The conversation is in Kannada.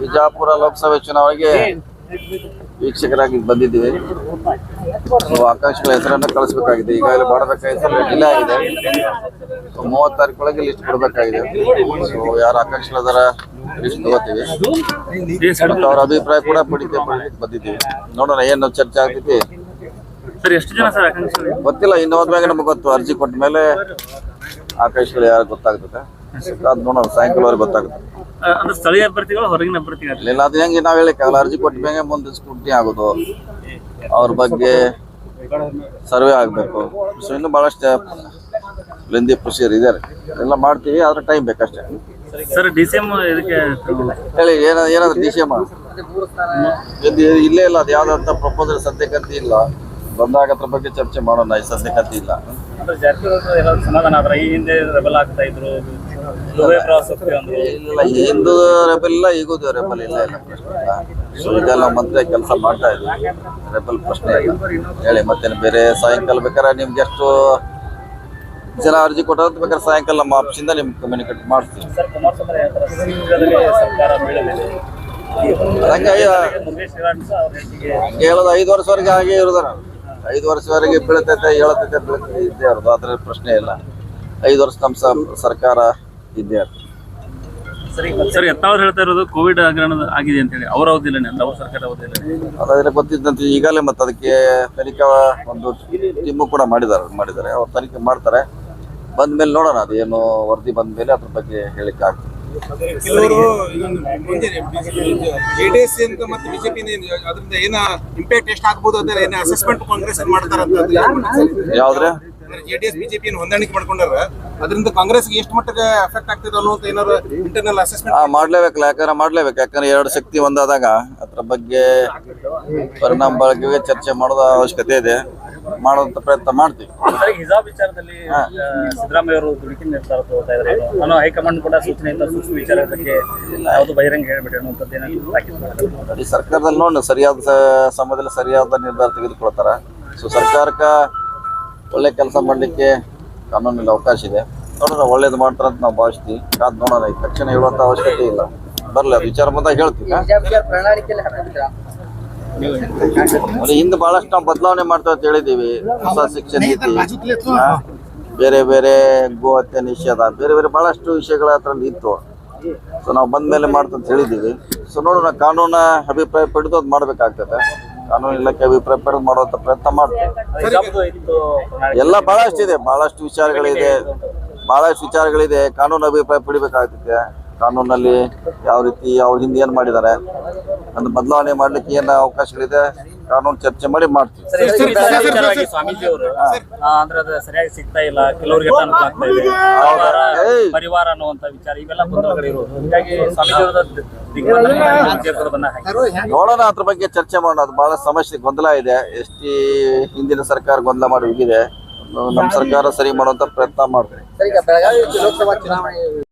ಬಿಜಾಪುರ ಲೋಕಸಭೆ ಚುನಾವಣೆಗೆ ವೀಕ್ಷಕರಾಗಿ ಬಂದಿದ್ದೀವಿ. ಆಕಾಂಕ್ಷಿಗಳ ಹೆಸರನ್ನು ಕಳಿಸ್ಬೇಕಾಗಿದೆ. ಈಗಾಗಲೇ ಮಾಡಬೇಕಾಗಿತ್ತು ಡಿಲೇ ಆಗಿದೆ. ಮೂವತ್ತು ಮೂವತ್ತು ತಾರೀಕೊಳಗೆ ಲಿಸ್ಟ್ ಕೊಡಬೇಕಾಗಿದೆ. ಸೊ ಯಾರು ಆಕಾಂಕ್ಷಿಗಳದಾರ ಲಿಸ್ಟ್ ತಗೋತೀವಿ. ಮತ್ತು ಅವರ ಅಭಿಪ್ರಾಯ ಕೂಡ ಪಡಿತೆ ಬಂದಿದ್ದೀವಿ. ನೋಡೋಣ ಏನು ಚರ್ಚೆ ಆಗ್ತೈತಿ. ಗೊತ್ತಿಲ್ಲ ಇನ್ನು ಹೋದ್ಮ್ಯಾಗ ನಮ್ಗೆ ಗೊತ್ತು. ಅರ್ಜಿ ಕೊಟ್ಟ ಮೇಲೆ ಆಕಾಂಕ್ಷಿಗಳು ಯಾರು ಗೊತ್ತಾಗ್ತದೆ. ಅದು ನೋಡೋಣ ಸಾಯಂಕಾಲವರೆಗೆ ಗೊತ್ತಾಗುತ್ತೆ. ಅಂದ್ರೆ ಸ್ಥಳೀಯ ಅಭ್ಯರ್ಥಿಗಳು ಹೊರಗಿನ ಅಭ್ಯರ್ಥಿಗಳು? ಇಲ್ಲ ಅದು ಹೆಂಗೆ ನಾವು ಹೇಳಿಕ್ಕಾಗಲ್ಲ ಅರ್ಜಿ ಕೊಟ್ಟ ಮೇಲೆ ಮುಂದೆ ಸ್ಕೂಟಿ ಆಗೋದು. ಅವ್ರ ಬಗ್ಗೆ ಸರ್ವೆ ಆಗಬೇಕು. ಸೊ ಇನ್ನೂ ಭಾಳಷ್ಟು ಲಿಂದಿ ಪ್ರೊಸೀಜರ್ ಇದೆ. ಎಲ್ಲ ಮಾಡ್ತೀವಿ ಆದ್ರೆ ಟೈಮ್ ಬೇಕಷ್ಟೇ. ಸರ್ ಡಿ ಸಿ ಎಂ ಇದಕ್ಕೆ ಹೇಳಿ ಏನ ಏನಾದ್ರು ಡಿ ಸಿ ಎಂ ಇಲ್ಲೇ ಇಲ್ಲ ಅದು ಯಾವ್ದಂತ ಪ್ರಪೋಸಲ್ ಸದ್ಯಕ್ಕಂತ ಇಲ್ಲ. ಬಂದಾಗ ಅದ್ರ ಬಗ್ಗೆ ಚರ್ಚೆ ಮಾಡೋಣ ಈ ಸದ್ಯಕ್ಕಂತ ಇಲ್ಲ. ಸಮಾಧಾನ ಆದ್ರೆ ಈ ಹಿಂದೆ ರೆಬಲ್ ಆಗ್ತಾ ಇದ್ರು ಇಲ್ಲ ಹಿಂದೂ ರೆಬಲ್ ಇಲ್ಲ ಈಗೂ ರೆಬಲ್ ಇಲ್ಲ ಇಲ್ಲ ಪ್ರಶ್ನೆ ಇಲ್ಲ. ಈಗ ನಾವು ಮಂತ್ರಿ ಕೆಲಸ ಮಾಡ್ತಾ ಇದ್ದೀವಿ ರೆಬಲ್ ಪ್ರಶ್ನೆ ಇಲ್ಲ. ಹೇಳಿ ಮತ್ತೇನು ಬೇರೆ ಸಾಯಂಕಾಲ ಬೇಕಾದ್ರೆ ನಿಮ್ಗೆ ಎಷ್ಟು ಜನ ಅರ್ಜಿ ಕೊಟ್ಟಂತ ಬೇಕಾದ್ರೆ ಸಾಯಂಕಾಲ ನಮ್ಮ ಆಫೀಸಿಂದ ನಿಮ್ಗೆ ಕಮ್ಯುನಿಕೇಟ್ ಮಾಡ್ತೀವಿ. ಹೇಳೋದು ಐದು ವರ್ಷವರೆಗೆ ಹಾಗೆ ಇರೋದಾರ ಐದು ವರ್ಷವರೆಗೆ ಬೀಳ್ತೈತೆ ಹೇಳತೈತೆ ಬೀಳ್ತೈತೆ ಇದ್ದೇ ಇರೋದು ಅದ್ರ ಪ್ರಶ್ನೆ ಇಲ್ಲ. ಐದು ವರ್ಷ ನಮ್ಮ ಸರ್ಕಾರ ಇದ್ದೇ ಇರ್ತದೆ ಸರ್ ಎತ್ತಾವ್ರು ಹೇಳ್ತಾ ಇರೋದು ಕೋವಿಡ್ ಹಗರಣ ಆಗಿದೆ ಅಂತ ಹೇಳಿ ಅವ್ರ ಅವಧಿಯಲ್ಲಿ ಅಲ್ಲ ಅವ್ರ ಸರ್ಕಾರ ಅವಧಿಲ್ಲ ಅದಾದ್ರೆ ಗೊತ್ತಿದ್ದಂತೆ ಈಗಲೇ ಮತ್ತೆ ಅದಕ್ಕೆ ತನಿಖಾ ಒಂದು ಟೀಮು ಕೂಡ ಮಾಡಿದ್ದಾರೆ ಮಾಡಿದ್ದಾರೆ. ಅವ್ರು ತನಿಖೆ ಮಾಡ್ತಾರೆ. ಬಂದ ಮೇಲೆ ನೋಡೋಣ ಅದೇನು ಏನು ವರದಿ ಬಂದ ಮೇಲೆ ಅದ್ರ ಬಗ್ಗೆ ಹೇಳಿಕ್ಕೆ ಆಗ್ತದೆ. ಕೆಲವರು ಜೆಡಿಎಸ್ ಅಂತ ಮತ್ತೆ ಬಿಜೆಪಿ ಅದರಿಂದ ಏನ ಇಂಪ್ಯಾಕ್ಟ್ ಎಷ್ಟು ಆಗ್ಬೋದು ಅಂತ ಏನ ಅಸೆಸ್ಮೆಂಟ್ ಕಾಂಗ್ರೆಸ್ ಮಾಡ್ತಾರಂತ ಯಾವ್ದ್ರೆ? ಜೆಡಿಎಸ್ ಬಿಜೆಪಿ ಹೊಂದಾಣಿಕೆ ಮಾಡ್ಕೊಂಡಾರ? ಅದರಿಂದ ಕಾಂಗ್ರೆಸ್ಗೆ ಎಷ್ಟು ಮಟ್ಟಿಗೆ ಎಫೆಕ್ಟ್ ಆಗ್ತದೆ ಅನ್ನೋದು ಏನಾದ್ರು ಇಂಟರ್ನಲ್ ಅಸೆಸ್ಮೆಂಟ್ ಮಾಡ್ಲೇಬೇಕಲ್ಲ ಯಾಕಂದ್ರೆ ಮಾಡ್ಲೇಬೇಕು. ಯಾಕಂದ್ರೆ ಎರಡು ಶಕ್ತಿ ಒಂದಾದಾಗ ಅದ್ರ ಬಗ್ಗೆ ಪರಿಣಾಮ ಬಳಕೆಗೆ ಚರ್ಚೆ ಮಾಡೋದ ಅವಶ್ಯಕತೆ ಇದೆ. ಮಾಡುವಂತ ಪ್ರಯತ್ನ ಮಾಡ್ತೀವಿ. ಹಿಜಾಬ್ ವಿಚಾರದಲ್ಲಿ ಸಿದ್ದರಾಮಯ್ಯ ಅವರು ದುಡುಕಿನ ನಿರ್ಧಾರ ತಗೋತಾ ಇದ್ದಾರೆ ನಾನು ಹೈಕಮಾಂಡ್ ಕೂಡ ಸೂಚನೆ ಸೂಕ್ಷ್ಮ ವಿಚಾರದ ಬಗ್ಗೆ ಯಾವುದು ಬಹಿರಂಗ ಮಾಡಿದ್ದಾರೆ. ಈ ಸರ್ಕಾರದಲ್ಲಿ ನೋಡಿ ಸರಿಯಾದ ಸಮಯದಲ್ಲಿ ಸರಿಯಾದ ನಿರ್ಧಾರ ತೆಗೆದುಕೊಳ್ತಾರ. ಸೊ ಸರ್ಕಾರಕ್ಕೆ ಒಳ್ಳೆ ಕೆಲಸ ಮಾಡಲಿಕ್ಕೆ ಕಾನೂನಲ್ಲಿ ಅವಕಾಶ ಇದೆ. ನೋಡೋಣ ಒಳ್ಳೇದು ಮಾಡ್ತಾರ ಅಂತ ನಾವು ಭಾವಿಸ್ತೀವಿ. ಕಾದ್ ನೋಡೋಣ ಈಗ ತಕ್ಷಣ ಹೇಳುವಂತ ಅವಶ್ಯಕತೆ ಇಲ್ಲ. ಬರ್ಲಿ ಅದು ವಿಚಾರ ಬಂದಾಗ ಹೇಳ್ತೀವಿ ಹಿಂದೆ ಬಹಳಷ್ಟು ನಾವು ಬದಲಾವಣೆ ಮಾಡ್ತೇವೆ ಅಂತ ಹೇಳಿದೀವಿ ಹೊಸ ಶಿಕ್ಷಣ ನೀತಿ ಬೇರೆ ಬೇರೆ ಗೋ ಹತ್ಯೆ ನಿಷೇಧ ಬೇರೆ ಬೇರೆ ಬಹಳಷ್ಟು ವಿಷಯಗಳ ಅದ್ರಲ್ಲಿ ಇತ್ತು ಸೊ ನಾವು ಬಂದ ಮೇಲೆ ಮಾಡ್ತಂತ ಹೇಳಿದೀವಿ ಸೊ ನೋಡೋಣ ಕಾನೂನ ಅಭಿಪ್ರಾಯ ಪಡೆದು ಅದು ಮಾಡ್ಬೇಕಾಗ್ತದೆ. ಕಾನೂನು ಇಲಾಖೆ ಅಭಿಪ್ರಾಯ ಪಡೆದು ಮಾಡುವಂತ ಪ್ರಯತ್ನ ಮಾಡ್ತೀವಿ ಎಲ್ಲ ಬಹಳಷ್ಟು ಇದೆ ಬಹಳಷ್ಟು ವಿಚಾರಗಳಿದೆ ಬಹಳಷ್ಟು ವಿಚಾರಗಳಿದೆ. ಕಾನೂನು ಅಭಿಪ್ರಾಯ ಪಡಿಬೇಕಾಗ್ತದೆ ಕಾನೂನಲ್ಲಿ ಯಾವ ರೀತಿ ಅವ್ರ ಹಿಂದೆ ಏನ್ ಮಾಡಿದ್ದಾರೆ ಅದು ಬದಲಾವಣೆ ಮಾಡ್ಲಿಕ್ಕೆ ಏನ್ ಅವಕಾಶಗಳಿದೆ ಕಾನೂನು ಚರ್ಚೆ ಮಾಡಿ ಮಾಡ್ತೀವಿ. ಸರ್, ಎಷ್ಟು ವಿಚಾರವಾಗಿ ಸ್ವಾಮೀಜಿ ಅವರು. ಅಂದ್ರೆ ಅದು ಸರಿಯಾಗಿ ಸಿಗ್ತಾ ಇಲ್ಲ ಕೆಲವರಿಗೆ ಅನುಕೂಲ ಆಗ್ತಾ ಇದೆ. ಪರಿವಾರ ಏಯ್. ಪರಿವಾರ ಅನ್ನುವಂತ ವಿಚಾರ ಇವೆಲ್ಲ ಗೊಂದಲಗಳಿರೋದು ಹೀಗಾಗಿ ಸ್ವಾಮೀಜಿ ಅವರ ದಿಗ್ಬಂಧನ ಹಾಕಿ ನೋಡೋಣ ಅದ್ರ ಬಗ್ಗೆ ಚರ್ಚೆ ಮಾಡೋಣ. ಅದು ಬಹಳ ಸಮಸ್ಯೆ ಗೊಂದಲ ಇದೆ. ಎಷ್ಟಿ ಹಿಂದಿನ ಸರ್ಕಾರ ಗೊಂದಲ ಮಾಡಿ ಹೋಗಿದೆ ನಮ್ಮ ಸರ್ಕಾರ ಸರಿ ಮಾಡುವಂತ ಪ್ರಯತ್ನ ಮಾಡ್ತೀವಿ.